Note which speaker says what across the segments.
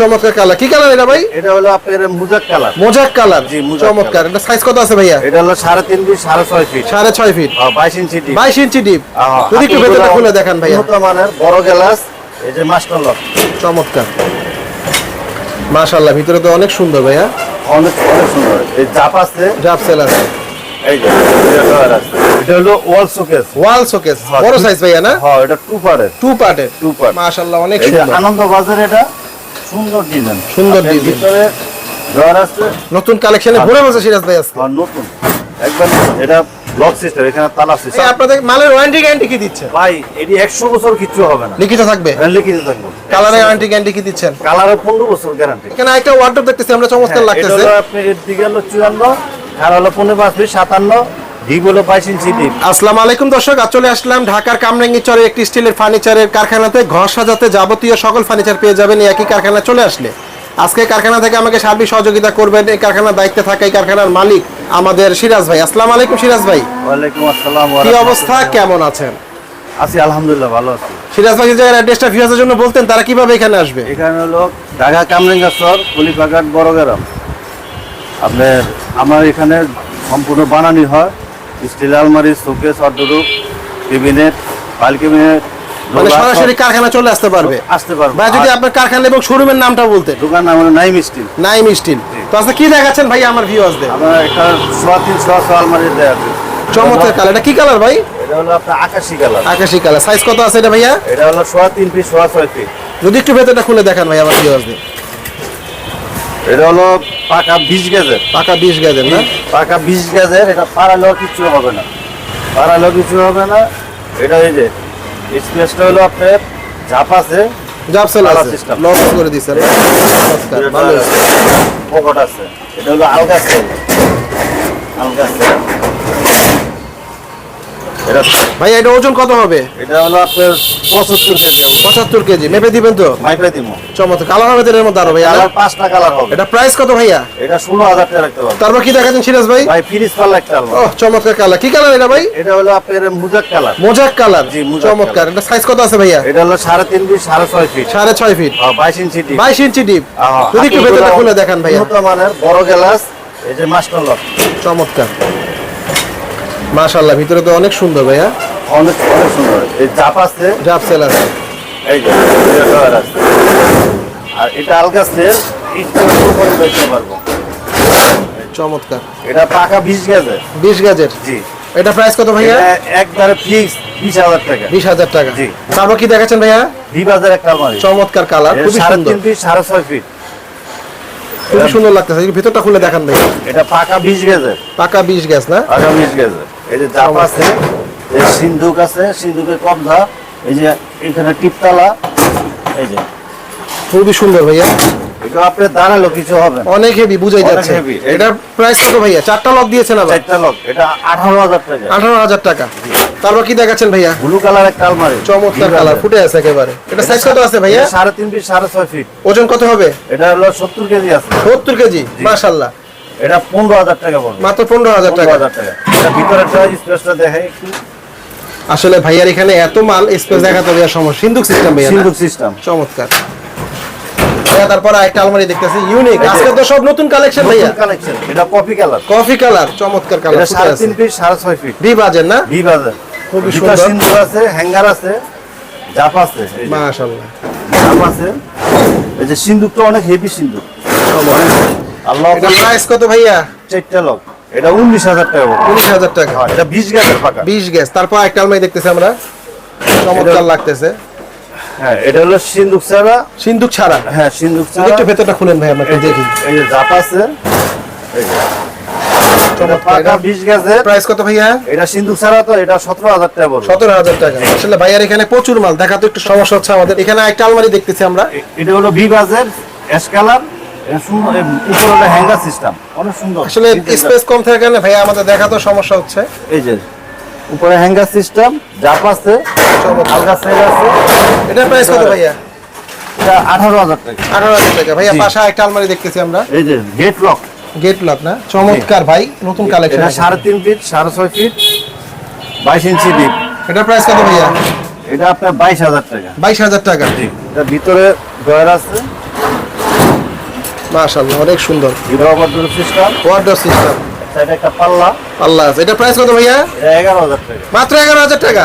Speaker 1: চমৎকার কালার। কি কালার এটা ভাই?
Speaker 2: এটা হলো আপনার মুজাক কালার।
Speaker 1: মোজাক কালার।
Speaker 2: জি,
Speaker 1: চমৎকার। এটা সাইজ কত আছে ভাইয়া?
Speaker 2: এটা হলো সাড়ে তিন ফিট সাড়ে ছয় ফিট।
Speaker 1: সাড়ে ছয় ফিট।
Speaker 2: বাইশ ইঞ্চি
Speaker 1: বাইশ ইঞ্চি ডিপ যদি একটু ভেতরটা খুলে দেখান ভাইয়া।
Speaker 2: মানের বড় গ্লাস এই যে মাস্টার লক।
Speaker 1: চমৎকার। মাশাল্লাহ ভিতরে তো অনেক সুন্দর ভাইয়া।
Speaker 2: অনেক অনেক সুন্দর। এই জাপ আছে।
Speaker 1: জাপ সেল আছে।
Speaker 2: এই যে এটা drawer আছে। এটা হলো ওয়াল শোকেস।
Speaker 1: Wall showcase.
Speaker 2: হ্যাঁ,
Speaker 1: বড় সাইজ ভাইয়া না?
Speaker 2: হ্যাঁ এটা টু পারের
Speaker 1: টু পার্টের
Speaker 2: টু পার্ট
Speaker 1: মাশাল্লাহ অনেক সুন্দর।
Speaker 2: আনন্দ বাজার এটা সুন্দর ডিজাইন
Speaker 1: সুন্দর
Speaker 2: আপনার ভিতরে ড্রয়ার আছে
Speaker 1: নতুন কালেকশনে ভরে বসে সিরাজ ভাই আজকে।
Speaker 2: নতুন। একবার এটা লক সিস্টেম এখানে তালা সিস্টেম
Speaker 1: আপনাদের মালের ওয়ারেন্টি গ্যারান্টি কি দিচ্ছে?
Speaker 2: ভাই এটি একশো বছর কিছু হবে না।
Speaker 1: লিখিত থাকবে?
Speaker 2: লিখিত থাকব।
Speaker 1: কালারের ওয়ারেন্টি গ্যারান্টি কি দিচ্ছেন?
Speaker 2: কালারে পনেরো বছর গ্যারান্টি
Speaker 1: এখানে একটা ওয়ার্ডরোব দেখতেছি আমরা চমৎকার লাগতেছে।
Speaker 2: আপনি এর দিকে হলো চুয়ান্ন আর হলো পনেরো পাঁচ ফিট সাতান্ন ডিপ হলো বাইশ ইঞ্চি ডিপ
Speaker 1: আসসালামু আলাইকুম দর্শক চলে আসলাম ঢাকার কামরাঙ্গি চরে একটি স্টিলের ফার্নিচারের কারখানাতে। ঘর সাজাতে যাবতীয় সকল ফার্নিচার পেয়ে যাবেন একই কারখানা চলে আসলে। আজকে কারখানা থেকে আমাকে সার্বিক সহযোগিতা করবেন এই কারখানার দায়িত্বে থাকা এই কারখানার মালিক আমাদের সিরাজ ভাই। আসসালামু আলাইকুম সিরাজ ভাই।
Speaker 2: ওয়ালাইকুম আসসালাম
Speaker 1: কি অবস্থা? কেমন আছেন?
Speaker 2: আছি আলহামদুলিল্লাহ ভালো আছি।
Speaker 1: সিরাজ ভাই যে জায়গার অ্যাড্রেসটা জন্য বলতেন তারা কীভাবে এখানে আসবে?
Speaker 2: এখানে হলো ঢাকা কামরেঙ্গা সর কলিপাঘাট বড়গ্রাম। আপনার আমার এখানে সম্পূর্ণ বানানি হয়। স্টিল আলমারি শোকেস অর্ডরুপ কেবিনেট ফাইল কেবিনেট
Speaker 1: মানে সরাসরি কারখানা চলে আসতে পারবে?
Speaker 2: আসতে পারব।
Speaker 1: ভাই যদি আপনার কারখানা এবং শোরুমের নামটা
Speaker 2: দোকান নাম হলো নাইম স্টিল।
Speaker 1: নাইম স্টিল। তো কি দেখাচ্ছেন ভাই আমার ভিউয়ার্সদের
Speaker 2: আমরা একটা সোয়া তিন সোয়া আলমারি আছে।
Speaker 1: চমৎকার কালার এটা কি কালার ভাই?
Speaker 2: এটা হলো আপনার আকাশি কালার
Speaker 1: আকাশি কালার সাইজ কত আছে এটা ভাইয়া?
Speaker 2: এটা হলো সোয়া তিন ফিট সোয়া ছয় ফিট
Speaker 1: যদি একটু ভেতরটা খুলে দেখান ভাই আমার ভিউয়ার্সদের
Speaker 2: এটা হলো পাকা বিশ গেজের।
Speaker 1: পাকা বিশ গাজের না?
Speaker 2: পাকা বিশ গেজের এটা পাড়ালেও কিছু হবে না। পাড়ালেও কিছু হবে না। এটা এই যে স্পেসটা হলো আপনার ঝাপ আছে।
Speaker 1: আছে। লক করে ভালো
Speaker 2: পকেট আছে। এটা হলো আলগা সেল আলগা সেল এটা
Speaker 1: ভাই এটা ওজন কত হবে?
Speaker 2: এটা হলো আপনার পঁচাত্তর কেজি হবে।
Speaker 1: পঁচাত্তর কেজি। মেপে দিবেন তো?
Speaker 2: মাইপে দিব।
Speaker 1: চমৎকার। কালার হবে এর মধ্যে আরও ভাই
Speaker 2: কালার পাঁচটা কালার হবে।
Speaker 1: এটা প্রাইস কত ভাইয়া?
Speaker 2: এটা ষোলো হাজার টাকা রাখতে পারবে
Speaker 1: তারপর কি দেখাচ্ছেন সিরাজ ভাই?
Speaker 2: ভাই ফিরিস পাল্লা একটা।
Speaker 1: ও চমৎকার কালার। কি কালার এটা ভাই?
Speaker 2: এটা হলো আপনার মুজাক কালার।
Speaker 1: মোজাক কালার।
Speaker 2: জি,
Speaker 1: চমৎকার। এটা সাইজ কত আছে ভাইয়া?
Speaker 2: এটা হলো সাড়ে তিন ফিট সাড়ে ছয় ফিট।
Speaker 1: সাড়ে ছয় ফিট।
Speaker 2: বাইশ ইঞ্চি ডিপ
Speaker 1: বাইশ ইঞ্চি ডিপ যদি একটু ভেতরটা খুলে দেখান ভাইয়া।
Speaker 2: উন্নত মানের বড় গ্লাস এই যে মাস্টার লক।
Speaker 1: চমৎকার। মাশাল্লাহ ভিতরে তো অনেক সুন্দর ভাইয়া।
Speaker 2: অনেক অনেক সুন্দর। এই জাপ আছে?
Speaker 1: জাপসেল আছে।
Speaker 2: এই যে আছে। আর এটা আলগা সেল একটু করে পারব।
Speaker 1: চমৎকার।
Speaker 2: এটা পাকা বিশ গেছে
Speaker 1: বিশ গাজের?
Speaker 2: জি।
Speaker 1: এটা প্রাইস কত ভাইয়া?
Speaker 2: একবারে ফিক্স বিশ হাজার টাকা।
Speaker 1: বিশ হাজার টাকা।
Speaker 2: জি।
Speaker 1: তারপর কি দেখাচ্ছেন ভাইয়া?
Speaker 2: দুই বাজার একটা আলমারি।
Speaker 1: চমৎকার কালার
Speaker 2: সাড়ে
Speaker 1: সুন্দর।
Speaker 2: তিন ফিট সাড়ে ছয় ফিট।
Speaker 1: খুবই সুন্দর লাগতেছে। ভিতরটা খুলে দেখান ভাই
Speaker 2: এটা পাকা বিশ গেছে
Speaker 1: পাকা বিশ গ্যাস না?
Speaker 2: পাকা বিশ গেছে এই যে জাপ আছে এই সিন্ধুক আছে সিন্ধুকের কবধা এই যে এখানে টিপতলা এই যে।
Speaker 1: খুবই সুন্দর ভাইয়া।
Speaker 2: এটা আপনার দাঁড়াল কিছু হবে না।
Speaker 1: অনেক হেভি বুঝাই যাচ্ছে। এটা প্রাইস কত ভাইয়া? চারটা লক দিয়েছেন আবার?
Speaker 2: চারটা লোক এটা আঠারো হাজার টাকা।
Speaker 1: আঠারো হাজার টাকা। তারপর কি দেখাচ্ছেন ভাইয়া?
Speaker 2: ব্লু কালার একটা আলমারি।
Speaker 1: চমৎকার কালার ফুটে আছে একেবারে। এটা সাইজ কত আছে ভাইয়া?
Speaker 2: সাড়ে তিন ফিট সাড়ে ছয় ফিট।
Speaker 1: ওজন কত হবে?
Speaker 2: এটা হলো সত্তর কেজি আছে।
Speaker 1: সত্তর কেজি মাশাল্লাহ।
Speaker 2: এটা পনেরো হাজার টাকা পড়বে।
Speaker 1: মাত্র পনেরো হাজার টাকা।
Speaker 2: হাজার টাকা। এটা ভিতরে স্পেসটা দেখে একটু।
Speaker 1: আসলে ভাইয়ার এখানে এত মাল স্পেস দেখাতে দেওয়ার সমস্যা সিন্ধুক সিস্টেম ভাইয়া?
Speaker 2: সিন্ধুক সিস্টেম
Speaker 1: চমৎকার। তারপর একটা আলমারি দেখতেছি ইউনিক আজকে তো সব নতুন কালেকশন ভাইয়া।
Speaker 2: কালেকশন এটা কফি কালার
Speaker 1: কফি কালার চমৎকার কালার
Speaker 2: এটা
Speaker 1: ফুটে
Speaker 2: সাড়ে
Speaker 1: আছে।
Speaker 2: তিন ফিট সাড়ে ছয় ফিট
Speaker 1: ভি বাজের না?
Speaker 2: ভি বাজার দুটো
Speaker 1: সুন্দর।
Speaker 2: সিন্দুক আছে হ্যাঙ্গার আছে জাপ আছে।
Speaker 1: মাশাআল্লাহ।
Speaker 2: জাপ আছে। এই যে সিন্দুকটা অনেক হেভি সিন্দুক আল্লাহ
Speaker 1: এটা প্রাইস কত ভাইয়া?
Speaker 2: চারটা লোক। এটা উনিশ হাজার টাকা
Speaker 1: উনিশ হাজার টাকা।
Speaker 2: হ্যাঁ, এটা বিশ পাকা
Speaker 1: বিশ গ্যাস। তারপর একটা আলমারি দেখতেছি আমরা। চমৎকার লাগতেছে।
Speaker 2: হ্যাঁ এটা হলো সিন্দুক ছাড়া।
Speaker 1: সিন্ধুক ছাড়া?
Speaker 2: হ্যাঁ সিন্দুক ছাড়া।
Speaker 1: একটু ভেতরটা খুলেন ভাই দেখি।
Speaker 2: এই যে জাপ আছে।
Speaker 1: প্রাইস কত ভাইয়া?
Speaker 2: এটা সিন্দুক ছাড়া তো এটা সতেরো হাজার টাকা
Speaker 1: সতেরো হাজার টাকা। আসলে ভাইয়ার এখানে প্রচুর মাল। দেখা তো একটু সমস্যা হচ্ছে আমাদের। এখানে একটা আলমারি দেখতেছি আমরা।
Speaker 2: এটা হলো ভি বাজের কালার এটা সুন্দর এ, উপরে হ্যাঙ্গার সিস্টেম অনেক সুন্দর।
Speaker 1: আসলে স্পেস কম থাকার কারণে ভাইয়া আমাদের দেখা তো সমস্যা হচ্ছে।
Speaker 2: এই যে উপরে হ্যাঙ্গার সিস্টেম জাপ আছে আলগা সাইড আছে।
Speaker 1: এটা প্রাইস কত ভাইয়া?
Speaker 2: এটা আঠারো হাজার টাকা।
Speaker 1: আঠারো হাজার টাকা। ভাইয়া
Speaker 2: জি।
Speaker 1: একটা আলমারি দেখতেছি আমরা।
Speaker 2: এই যে গেট লক
Speaker 1: গেট লক না? চমৎকার ভাই নতুন কালেকশন
Speaker 2: সাড়ে তিন ফিট সাড়ে ছয় ফিট বাইশ ইঞ্চি ডিপ
Speaker 1: এটা প্রাইস কত ভাইয়া?
Speaker 2: এটা আপনার বাইশ হাজার টাকা।
Speaker 1: বাইশ হাজার টাকা।
Speaker 2: এটা ভিতরে ডয়ার আছে।
Speaker 1: মাশাআল্লাহ অনেক সুন্দর।
Speaker 2: হিরোবার সিস্টেম একটা পাল্লা।
Speaker 1: আছে। এটা প্রাইস কত ভাইয়া?
Speaker 2: এটা টাকা।
Speaker 1: মাত্র এগারো হাজার টাকা?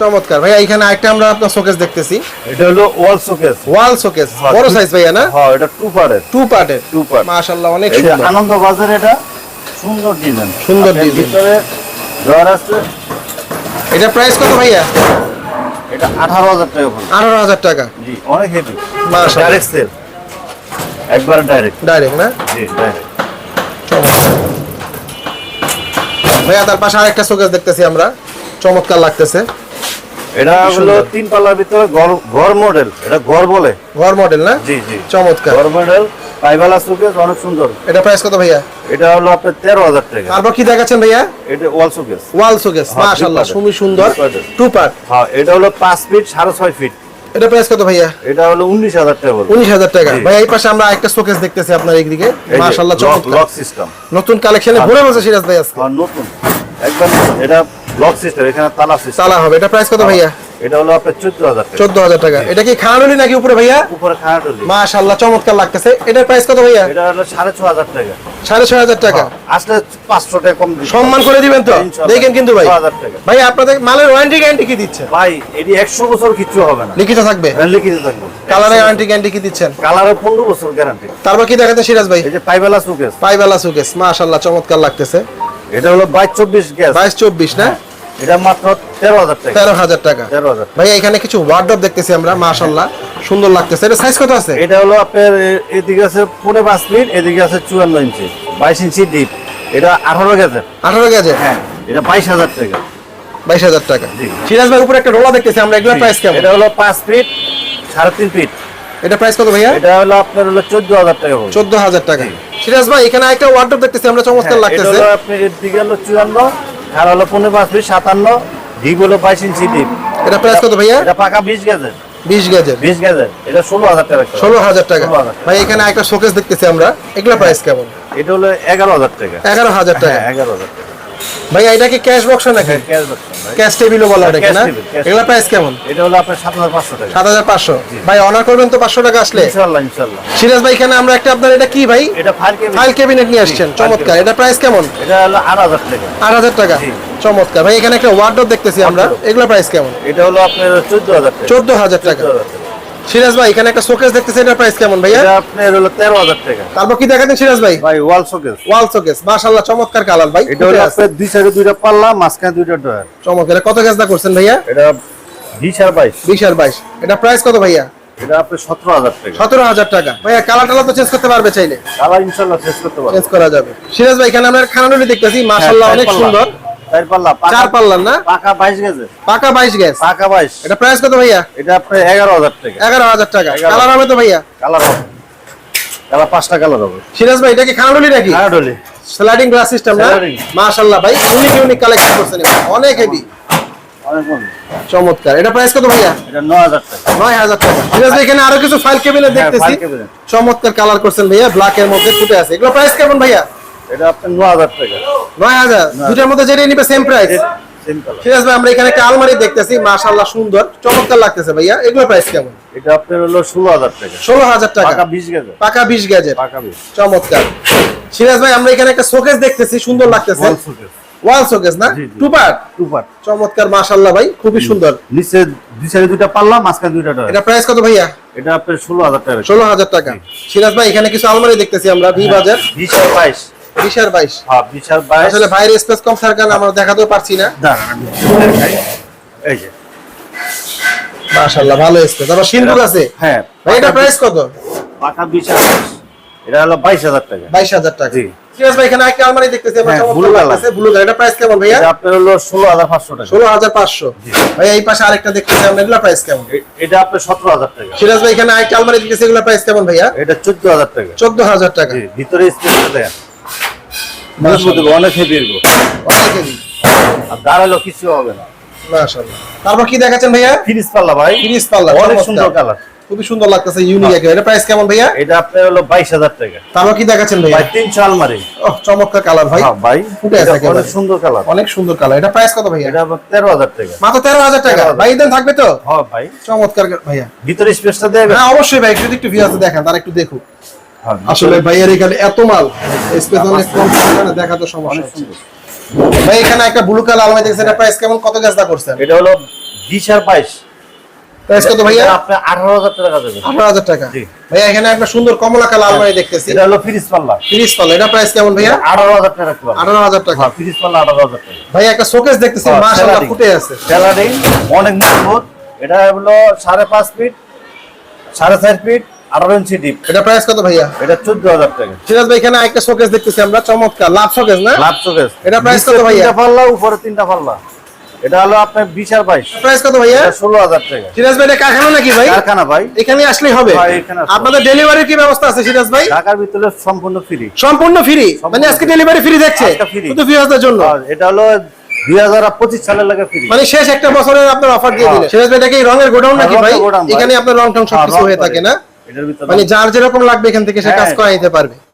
Speaker 1: চমৎকার। ভাইয়া এখানে একটা আমরা আপনার শোকেস দেখতেছি।
Speaker 2: এটা হলো ওয়াল শোকেস
Speaker 1: ওয়াল শোকেস বড় সাইজ ভাইয়া না?
Speaker 2: হ্যাঁ এটা টু পার্টের
Speaker 1: টু পার্টের
Speaker 2: টু পার্ট
Speaker 1: মাশাআল্লাহ অনেক
Speaker 2: এটা
Speaker 1: সুন্দর।
Speaker 2: আনন্দ বাজার এটা সুন্দর ডিজাইন
Speaker 1: সুন্দর।
Speaker 2: ভিতরে ডয়ার আছে
Speaker 1: এটা প্রাইস কত ভাইয়া?
Speaker 2: এটা আঠারো হাজার টাকা পড়বে।
Speaker 1: আঠারো হাজার টাকা।
Speaker 2: জি অনেক হেভি
Speaker 1: মাশাআল্লাহ।
Speaker 2: ডাইরেক্ট সেল একবার ডাইরেক্ট
Speaker 1: ডাইরেক্ট না?
Speaker 2: জি ডাইরেক্ট
Speaker 1: ভাইয়া তার পাশে আরেকটা শোকেস দেখতেছি আমরা। চমৎকার লাগতেছে।
Speaker 2: এটা হলো তিন পাল্লার ভিতরে ঘর ঘর মডেল এটা ঘর বলে।
Speaker 1: ঘর মডেল না?
Speaker 2: জি জি।
Speaker 1: চমৎকার।
Speaker 2: ঘর মডেল পাইবালা সুকেস অনেক সুন্দর।
Speaker 1: এটা প্রাইস কত ভাইয়া?
Speaker 2: এটা হলো আপনার তেরো হাজার টাকা।
Speaker 1: তারপর কি দেখাচ্ছেন ভাইয়া?
Speaker 2: এটা ওয়াল সুকেস
Speaker 1: ওয়াল শোকেস মাশাআল্লাহ খুবই সুন্দর টু পার্ট
Speaker 2: হ্যাঁ এটা হলো পাঁচ ফিট সাড়ে ছয় ফিট
Speaker 1: এটা প্রাইস কত ভাইয়া?
Speaker 2: এটা হলো উনিশ হাজার টাকা বলব।
Speaker 1: উনিশ হাজার টাকা।
Speaker 2: ভাইয়া
Speaker 1: ভাই এই পাশে আমরা একটা শোকেস দেখতেছি আপনার এইদিকে। মাশাআল্লাহ চমৎকার।
Speaker 2: লক সিস্টেম
Speaker 1: নতুন কালেকশনে ভরে বসে সিরাজ ভাই আজকে।
Speaker 2: নতুন। একদম এটা লক সিস্টেম এখানে তালা সিস্টেম
Speaker 1: চালা হবে। এটা প্রাইস কত ভাইয়া?
Speaker 2: এটা হলো আপনার চোদ্দ হাজার টাকা।
Speaker 1: চোদ্দ হাজার টাকা। এটা কি খানাডলি নাকি উপরে ভাইয়া?
Speaker 2: উপরে খানাটলি
Speaker 1: মাশাআল্লাহ চমৎকার লাগতেছে। এটার প্রাইস কত ভাইয়া?
Speaker 2: এটা হলো সাড়ে ছ হাজার টাকা।
Speaker 1: সাড়ে ছয় হাজার টাকা।
Speaker 2: আসলে পাঁচশো টাকা কম
Speaker 1: সম্মান করে দিবেন তো? দেখেন কিন্তু ভাই।
Speaker 2: 6,000 টাকা।
Speaker 1: ভাই আপনাদের মালের ওয়ারেন্টি গ্যারান্টি কি দিচ্ছে?
Speaker 2: ভাই এটি একশো বছর কিচ্ছু হবে না।
Speaker 1: লিখিত থাকবে?
Speaker 2: লিখিত থাকবে।
Speaker 1: কালারের ওয়ারেন্টি গ্যারান্টি কি দিচ্ছেন?
Speaker 2: বছর গ্যারান্টি
Speaker 1: তারপর কি দেখাতে সিরাজ ভাই?
Speaker 2: এই যে পাইবেলা সুকেস।
Speaker 1: পাইবেলা সুকেস। মাশাআল্লাহ চমৎকার লাগতেছে।
Speaker 2: এটা হলো বাইশ চব্বিশ গ্যাস।
Speaker 1: বাইশ চব্বিশ না?
Speaker 2: এটা মাত্র তেরো হাজার টাকা।
Speaker 1: ভাই এখানে কিছু ওয়ার্ডরোব দেখতেছি আমরা মাশাআল্লাহ। সুন্দর লাগতেছে। এটা সাইজ কত আছে?
Speaker 2: এটা হলো আপনার এদিকে আছে পনেরো পাঁচ ফিট এদিকে আছে চুয়ান্ন ইঞ্চি। বাইশ ইঞ্চি ডিপ এটা আঠারো গেছে
Speaker 1: আঠারো গেজে
Speaker 2: হ্যাঁ এটা বাইশ হাজার টাকা।
Speaker 1: বাইশ হাজার টাকা। সিরাজ ভাই উপরে একটা রোলা দেখতেছি আমরা এগুলোর প্রাইস কেমন?
Speaker 2: এটা হলো পাঁচ ফিট সাড়ে তিন ফিট
Speaker 1: এটা প্রাইস কত ভাইয়া?
Speaker 2: এটা হলো আপনার হলো চোদ্দ হাজার টাকা।
Speaker 1: চোদ্দ হাজার টাকা। সিরাজ ভাই এখানে একটা ওয়ার্ডরোব দেখতেছি আমরা চমৎকার
Speaker 2: হ্যাঁ, এটা
Speaker 1: লাগতেছে।
Speaker 2: হলো আপনার এদিকে হলো চুয়ান্ন আর হলো পনেরো পাঁচ ফিট সাতান্ন। ডিপ হলো বাইশ ইঞ্চি ডিপ
Speaker 1: এটা প্রাইস কত ভাইয়া?
Speaker 2: এটা পাকা বিশ গেজের
Speaker 1: বিশ গেজের
Speaker 2: বিশ গেজের এটা ষোলো হাজার টাকা
Speaker 1: ষোলো হাজার টাকা।
Speaker 2: 16,000
Speaker 1: ভাই এখানে একটা শোকেস দেখতেছি আমরা। এগুলো প্রাইস কেমন?
Speaker 2: এটা হলো এগারো হাজার টাকা।
Speaker 1: এগারো হাজার টাকা।
Speaker 2: হ্যাঁ এগারো হাজার টাকা।
Speaker 1: ভাই এটা কি ক্যাশ বক্স নাকি?
Speaker 2: হ্যাঁ।
Speaker 1: ক্যাশ টেবিলও বলা
Speaker 2: হ্যাঁ,
Speaker 1: এটাকে না? এগুলো প্রাইস কেমন?
Speaker 2: এটা হলো আপনার সাত হাজার পাঁচশো টাকা।
Speaker 1: সাত হাজার পাঁচশো। ভাই অনার করবেন তো পাঁচশো টাকা আসলে?
Speaker 2: ইনশাল্লাহ ইনশাল্লাহ।
Speaker 1: সিরাজ ভাই এখানে আমরা একটা আপনার এটা কি ভাই?
Speaker 2: এটা ফাইল
Speaker 1: ক্যাবিনেট নিয়ে আসছেন চমৎকার। এটা প্রাইস কেমন?
Speaker 2: এটা হলো আট হাজার টাকা।
Speaker 1: আট হাজার টাকা। চমৎকার। ভাই এখানে একটা ওয়ার্ডরোব দেখতেছি আমরা। এগুলো প্রাইস কেমন?
Speaker 2: এটা হলো আপনার চোদ্দ হাজার
Speaker 1: চোদ্দ হাজার টাকা। সিরাজ ভাই এখানে একটা শোকেস দেখতেছি এটার প্রাইস কেমন ভাইয়া?
Speaker 2: এটা আপনার হলো তেরো হাজার টাকা।
Speaker 1: তারপর কি দেখাতেন সিরাজ ভাই?
Speaker 2: ভাই ওয়াল শোকেস
Speaker 1: ওয়াল শোকেস মাশাআল্লাহ চমৎকার কালার ভাই।
Speaker 2: এটা হলো আপনার দুই সাইডে দুইটা পাল্লা মাঝখানে দুইটা ডয়ার
Speaker 1: চমৎকার কত গাছদা করছেন ভাইয়া?
Speaker 2: এটা বিশ আর বাইশ।
Speaker 1: বিশ আর বাইশ। এটা প্রাইস কত ভাইয়া?
Speaker 2: এটা আপনার সতেরো হাজার টাকা।
Speaker 1: সতেরো হাজার টাকা। ভাইয়া কালার টালার তো চেঞ্জ করতে পারবে চাইলে।
Speaker 2: কালার ইনশাল্লাহ শেষ করতে পারব।
Speaker 1: চেঞ্জ করা যাবে। সিরাজ ভাই এখানে আমরা খানানুলি দেখতেছি মাশাআল্লাহ
Speaker 2: হ্যাঁ,
Speaker 1: অনেক সুন্দর।
Speaker 2: চার পাল্লা
Speaker 1: চার পাল্লার না?
Speaker 2: পাকা বাইশ গেছে।
Speaker 1: পাকা বাইশ গ্যাস
Speaker 2: পাকা বাইশ।
Speaker 1: এটা প্রাইস কত ভাইয়া?
Speaker 2: এটা আপনার এগারো হাজার টাকা।
Speaker 1: এগারো হাজার টাকা। কালার হবে তো ভাইয়া?
Speaker 2: কালার হবে। কালার পাঁচটা কালার হবে।
Speaker 1: সিরাজ ভাই এটা কি খানানুলি নাকি? স্লাইডিং গ্লাস সিস্টেম না? মাশাআল্লাহ ভাই ইউনিক ইউনিক কালেকশন করছেন অনেক হেভি চমৎকার। এটা প্রাইস কত ভাইয়া?
Speaker 2: এটা নয় হাজার টাকা।
Speaker 1: নয় হাজার টাকা। সিরাজ ভাই এখানে আরও কিছু ফাইল কেবিনে
Speaker 2: হ্যাঁ,
Speaker 1: দেখতেছি। চমৎকার কালার করছেন ভাইয়া। ব্ল্যাক এর মধ্যে ফুটে আছে। এগুলো প্রাইস কেমন ভাইয়া?
Speaker 2: এটা আপনার নয় হাজার টাকা।
Speaker 1: নয় হাজার? দুটার মধ্যে যেটাই নিবে সেম প্রাইস ঠিক আছে আমরা এখানে একটা আলমারি দেখতেছি মাশাআল্লাহ সুন্দর। চমৎকার লাগতেছে ভাইয়া। এগুলো প্রাইস কেমন?
Speaker 2: এটা আপনার হলো ষোলো হাজার টাকা।
Speaker 1: ষোলো হাজার টাকা।
Speaker 2: পাকা বিশ
Speaker 1: পাকা বিশ
Speaker 2: পাকা বিশ।
Speaker 1: চমৎকার। সিরাজ ভাই আমরা এখানে একটা শোকেস দেখতেছি সুন্দর লাগতেছে। ওয়াল শোকেস না?
Speaker 2: জি, জি।
Speaker 1: টু পার্ট চমৎকার মাশাআল্লাহ ভাই খুবই সুন্দর।
Speaker 2: নিচে দুই সাইডে দুইটা পাল্লা মাঝখানে ডয়ার
Speaker 1: এটা প্রাইস কত ভাইয়া?
Speaker 2: এটা আপনার ষোলো হাজার টাকা।
Speaker 1: ষোলো হাজার টাকা। সিরাজ ভাই এখানে কিছু আলমারি দেখতেছি আমরা ভি বাজার।
Speaker 2: বিশ বাইশ
Speaker 1: বিশ আর বাইশ।
Speaker 2: হ্যাঁ বিশ আর বাইশ।
Speaker 1: আসলে ভাইয়ের স্পেস কম থাকার কারণে আমরা দেখাতেও পারছি না।
Speaker 2: দাঁড়ান, আমি দেখাই। এই যে।
Speaker 1: মাশাআল্লাহ ভালো স্পেস আবার সিন্ধুক আছে।
Speaker 2: হ্যাঁ
Speaker 1: এটা প্রাইস কত?
Speaker 2: পাকা বিশ আর এটা হলো বাইশ হাজার টাকা।
Speaker 1: বাইশ হাজার টাকা।
Speaker 2: জি।
Speaker 1: ভাই এখানে একটা আলমারি দেখতেছি আমরা
Speaker 2: হ্যাঁ,
Speaker 1: চমৎকার
Speaker 2: blue color।
Speaker 1: লাগতেছে ব্লু কালার এটা প্রাইস কেমন ভাইয়া?
Speaker 2: আপনার হলো ষোলো হাজার পাঁচশো টাকা।
Speaker 1: ষোলো হাজার পাঁচশো। ভাই এই পাশে আরেকটা দেখতেছি আমরা এগুলা প্রাইস কেমন?
Speaker 2: এটা আপনার সতেরো হাজার টাকা।
Speaker 1: সিরাজ ভাই এখানে আরেকটা আলমারি দেখতেছি এগুলা প্রাইস কেমন ভাইয়া?
Speaker 2: এটা চোদ্দ হাজার টাকা।
Speaker 1: চোদ্দ হাজার টাকা।
Speaker 2: ভিতরে স্পেস অনেক হেভি
Speaker 1: অনেক heavy।
Speaker 2: আর দাঁড়াল কিছু হবে না।
Speaker 1: মাশাআল্লাহ। তারপর কি দেখাচ্ছেন ভাইয়া?
Speaker 2: ফিনিশ পাল্লা ভাই।
Speaker 1: ফিনিশ পাল্লা
Speaker 2: অনেক
Speaker 1: চমৎকার।
Speaker 2: সুন্দর কালার।
Speaker 1: খুবই সুন্দর লাগতেছে ইউনিক একেবারে। এটা প্রাইস কেমন ভাইয়া?
Speaker 2: এটা আপনার হলো বাইশ হাজার টাকা।
Speaker 1: তারপর কি দেখাচ্ছেন ভাইয়া?
Speaker 2: ভাই তিনশো আলমারি।
Speaker 1: ওহ চমৎকার কালার ভাই।
Speaker 2: হ্যাঁ, ভাই
Speaker 1: ফুটে আছে
Speaker 2: অনেক সুন্দর কালার।
Speaker 1: অনেক সুন্দর কালার। এটা প্রাইস কত ভাইয়া?
Speaker 2: এটা আপনার তেরো হাজার টাকা।
Speaker 1: মাত্র তেরো হাজার টাকা। ভাই দেন থাকবে তো?
Speaker 2: হ্যাঁ ভাই।
Speaker 1: চমৎকার ভাইয়া।
Speaker 2: ভিতরে স্পেসটা দেবে
Speaker 1: হ্যাঁ অবশ্যই ভাই যদি একটু ভিউয়ার্স দেখেন তারা একটু দেখুক। আসলে ভাইয়ের এখানে এত মাল স্পেস অনেক কম সেখানে দেখা তো সমস্যা হচ্ছে। ভাই এখানে একটা ব্লু কালার আলমারি দেখছেন এটা প্রাইস কেমন কত গাছটা করছেন?
Speaker 2: এটা হলো বিশ আর বাইশ।
Speaker 1: প্রাইস কত ভাইয়া?
Speaker 2: আঠারো হাজার টাকা দেবে
Speaker 1: আঠারো হাজার টাকা।
Speaker 2: জি।
Speaker 1: ভাইয়া এখানে একটা সুন্দর কমলা কালার আলমারি দেখতেছি।
Speaker 2: এটা হলো ফ্রিজ পাল্লা।
Speaker 1: তিরিশ পাল্লা এটা প্রাইস কেমন ভাইয়া?
Speaker 2: আঠারো হাজার টাকা রাখতে পারবেন।
Speaker 1: আঠারো হাজার টাকা।
Speaker 2: হ্যাঁ ফ্রিজ পাল্লা আঠারো হাজার টাকা।
Speaker 1: ভাইয়া একটা শোকেস দেখতেছি
Speaker 2: হ্যাঁ,
Speaker 1: মাশাআল্লাহ ফুটে আছে।
Speaker 2: স্যালারি অনেক মজবুত। এটা হলো সাড়ে পাঁচ ফিট সাড়ে চার ফিট আঠারো ইঞ্চি ডিপ
Speaker 1: এটা প্রাইস কত ভাইয়া?
Speaker 2: এটা চোদ্দ হাজার টাকা।
Speaker 1: সিরাজ ভাই এখানে একটা শোকেস দেখতেছি আমরা। চমৎকার লাভ শোকেস না?
Speaker 2: লাভ চোখেস
Speaker 1: এটা price কত ভাইয়া?
Speaker 2: তিনটা পাল্লা উপরে তিনটা পাল্লা। এটা হলো আপনার বিশ আর বাইশ।
Speaker 1: প্রাইস কত ভাইয়া?
Speaker 2: এটা ষোলো হাজার টাকা।
Speaker 1: সিরাজ ভাই এটা কারখানা নাকি ভাই?
Speaker 2: কারখানা ভাই।
Speaker 1: এখানে আসলেই হবে।
Speaker 2: হ্যাঁ, এখানে আসলে।
Speaker 1: আপনাদের কি ব্যবস্থা আছে সিরাজ ভাই?
Speaker 2: ঢাকার ভিতরে সম্পূর্ণ ফ্রি
Speaker 1: সম্পূর্ণ ফ্রি মানে আজকে ডেলিভারি ফ্রি দেখছে। শুধু ভিউয়ারদের জন্য?
Speaker 2: এটা হলো দুই হাজার পঁচিশ সালের লাগে ফ্রি
Speaker 1: মানে শেষ একটা বছরের আপনার অফার দিয়ে দিলেন সিরাজ ভাই এটা কি রঙের গোডাউন নাকি
Speaker 2: হ্যাঁ,
Speaker 1: ভাই। এখানে আপনার রং টং সবকিছু হয়ে থাকে না?
Speaker 2: এটার ভিতরে
Speaker 1: মানে যার যেরকম লাগবে এখান থেকে সে কাজ করাইতে নিতে পারবে।